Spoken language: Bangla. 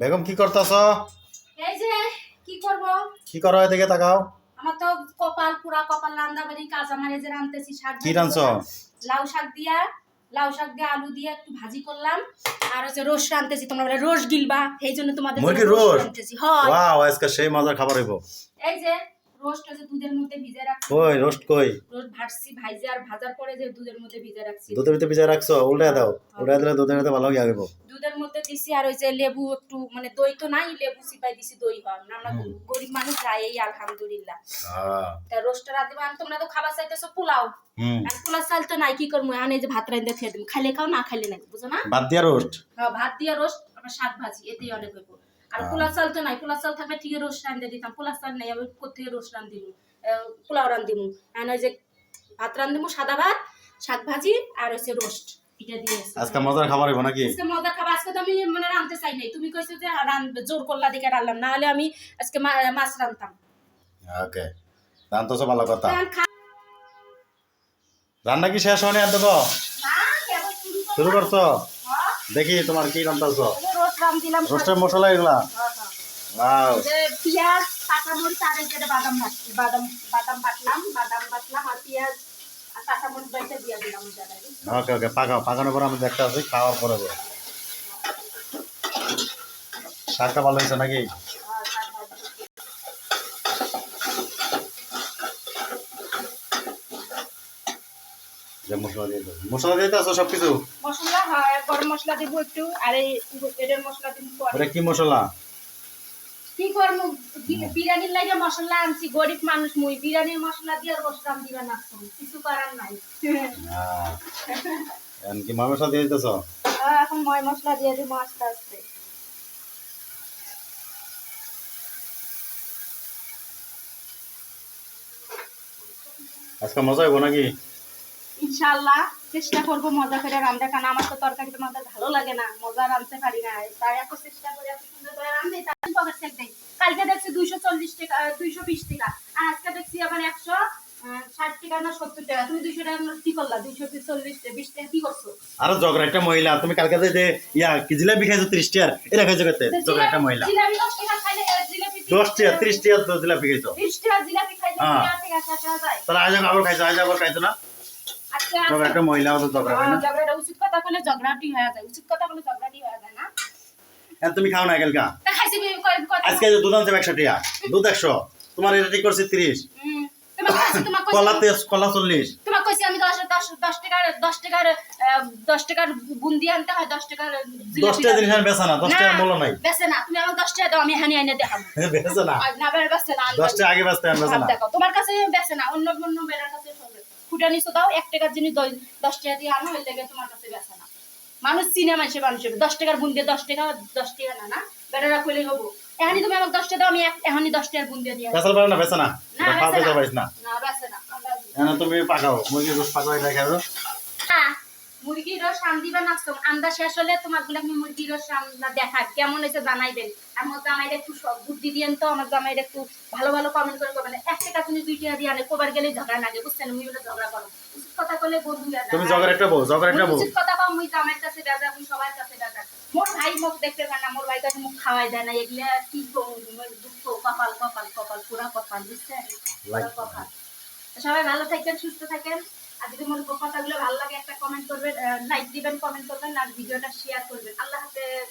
বেগম কি করতেছ? এই যে কি করব? কি করো এদিকে তাকাও। আমার তো কপাল পুরা কপাল রান্না বাড়ি কাজ আমার এই যে রাঁধতেছি শাক কি ভাজি লাউ শাক দিয়া লাউ শাক দিয়ে আলু দিয়ে একটু ভাজি করলাম। আর হচ্ছে রোজ রাঁধতেছি তোমরা বলে রোজ গিলবা এই জন্য তোমাদের রোস্ট? হয়। ওয়াও আজকে সেই মজার খাবার হইব। এই যে রোস্ট হচ্ছে দুধের মধ্যে ভিজে রাখছি। কই রোস্ট কই? রোস্ট ভাজছি ভাইজে আর ভাজার পরে যে দুধের মধ্যে ভিজে রাখছি। দুধের ভিতরে ভিজায় রাখছো? উল্টে দাও। উল্টে দিলে দুধের মধ্যে ভালো হয়ে যাবে। দুধের মধ্যে দিছি আর ওই যে লেবু একটু মানে দই তো নাই লেবু চিপাই দিছি দই হয় না আমরা গরিব মানুষ যাই এই আলহামদুলিল্লাহ। তা রোস্টার রাঁধতে পারেন তোমরা তো খাবার চাইতেছো পোলাও। আর পোলাও চাল তো নাই কি করব? আনে যে ভাত রাঁধতে খেয়ে দিম খাইলে খাও না খাইলে নাই বুঝো না? বাদ দিয়া রোস্ট? হ্যাঁ, ভাত দিয়া রোস্ট আবার শাক ভাজি এতেই অনেক হইব। আর। পোলাও চাল তো নাই পোলাও চাল থাকলে ঠিক রোস্ট রাঁধতে দিতাম পোলা চাল নাই আমি কোথেকে রোস্ট রাঁধিম পোলাও রাঁধিমু আর ওই যে ভাত রাঁধিমু সাদা ভাত শাক ভাজি আর হচ্ছে রোস্ট। দিয়ে আজকে মজার খাবার হইব নাকি? আজকে মজার খাবার আজকে তো আমি মানে রাঁধতে চাই নাই। তুমি কইছো যে রান- জোর করলা রান্নাম না হলে আমি আজকে মাছ রাঁধতাম। ওকে। জান তো ভালো কথা। রান্না কি শেষ হয়নি আর শুরু করছ? হ্যাঁ, দেখি তোমার কি রাঁধছিলাম রোস্টের মশলা এগুলা? হ্যাঁ, হ্যাঁ। ওয়াও। পেঁয়াজ কাঁচামরিচ আর বাদাম বাদাম বাদাম বাটলাম বাদাম বাটলাম আর পেঁয়াজ ওকে ওকে পাকাও পাকানোর পর আমি দেখতে আছি খাওয়ার পরে। শাকটা ভালো হয়েছে নাকি? মশলা দিয়ে মশলা দিতে আছো সব কিছু মশলা হয় গরম মশলা দিব একটু আর এই এদের মশলা দিব কি মশলা? কি করব বিরিয়ানির লাগে মশলা আনছি গরিব মানুষ মুই। বিরিয়ানির মশলা দিয়ে রোস্টাম দিবে না কিছু করার নাই। কি মশলা দিয়ে দিতেছ এখন ময় মশলা দিয়ে দিব আস্তে আস্তে আজকে মজা হইব নাকি? ইনশাল্লাহ চেষ্টা করব মজা করে রান্না কারণ আমার তো তরকারিটা আমাদের ভালো লাগে না মজা রাঁধতে পারি না। তাই এত চেষ্টা করে এত সুন্দর করে রাঁধতে তাই পকেট চেক দেই। কালকে দেখছি দুইশো চল্লিশ টাকা দুইশো বিশ টাকা আর আজকে দেখছি আবার একশো ষাট টাকা না সত্তর টাকা। তুমি দুইশো টাকা কি করলা? দুইশো চল্লিশ বিশ টাকা কি করছ? আরও জগর একটা মহিলা তুমি কালকে যে যে ইয়া কি জিলাপি খাইছো ত্রিশ টিয়ার এটা খাইছো কত জগর একটা মহিলা। দশ টাকা ত্রিশ জিলাপি খাইছো। বিশ টাকা জিলাপি খাইলে হ্যাঁ। তাহলে আজ আবার খাইছো আজ আবার খাইছো না? আজকে জগর একটা মহিলা তো জগর হয় না? আহ, ঝগড়াটা উচিত কথা বলে ঝগড়াটি হয়ে যায় উচিত কথা বলে ঝগড়াটি হয়ে যায় না। এখন তুমি খাও না কালকা তা খাইছি বি- কয়- কয়- আজকে যে দুধ আনছে একশো টিয়া দুধ একশো। তোমার এটা ঠিক করছে ত্রিশ। কাছে- তোমার কলা তেজ কলা চল্লিশ। তোমার কইছি আমি দশ দশ দশ টাকার দশ টাকার দশ টাকার বুন্দি আনতে হয় দশ টাকার জিলাপি দশটা জিনিস আর বেচা না দশ টাকার মূল্য নাই। বেচে না তুমি আমার দশ টাকা দাও আমি হানি আইনে দেখাবো। বেচে না। না বেচে না আনবে। দশটা আগে বেচতে না। তোমার কাছে বেচে না অন্য অন্য বেড়ার কাছে ফুটা নিচে দাও এক টাকার জিনিস দশ টাকা দিয়ে আনো ওই লেগে তোমার কাছে বেছে না। মানুষ চিনে মানুষে মানুষের দশ টাকার বুন্দি দশ টাকা দশ টাকা না না। বেটারা কইলে হব। এখানি তুমি আমাকে দশ টাকা দাও আমি এক- এখানি দশ টাকার বুন দিয়ে পারে না বেচে না। না বেচে না। না। তুমি পাকাও মুরগির রোজ পাকাও এটা খাও হ্যাঁ, মুরগির রস রান দিবেন আজকে আন্দা শেষ হলে তোমারগুলো আমি মুরগির রস রান্না দেখার কেমন হয়েছে জানাইবেন আমার জামাইরা একটু সব বুদ্ধি দিয়েন তো আমার জামাইরা একটু ভালো ভালো কমেন্ট করে করবেন এক টাকা তুমি দুই টাকা দিয়ে আনে কোবার গেলে ঝগড়া লাগে বুঝছেন? মুই বলে ঝগড়া করো। উচিত কথা বলে বন্ধু তুমি জগর একটা বউ জগর একটা বউ উচিত কথা কম মুই জামাইয়ের কাছে দাদা মুই সবার কাছে দাদা মোর ভাই মুখ দেখতে পায় না মোর ভাই কাছে মুখ খাওয়াই দেয় না। এগুলা কি করব দুঃখ কপাল কপাল কপাল পুরা কপাল বুঝছেন? কপাল। সবাই ভালো থাকেন, সুস্থ থাকেন। আর যদি মনে কথাগুলো ভালো লাগে, একটা কমেন্ট করবেন লাইক দিবেন কমেন্ট করবেন, আর ভিডিওটা শেয়ার করবেন। আল্লাহ হাফেজ।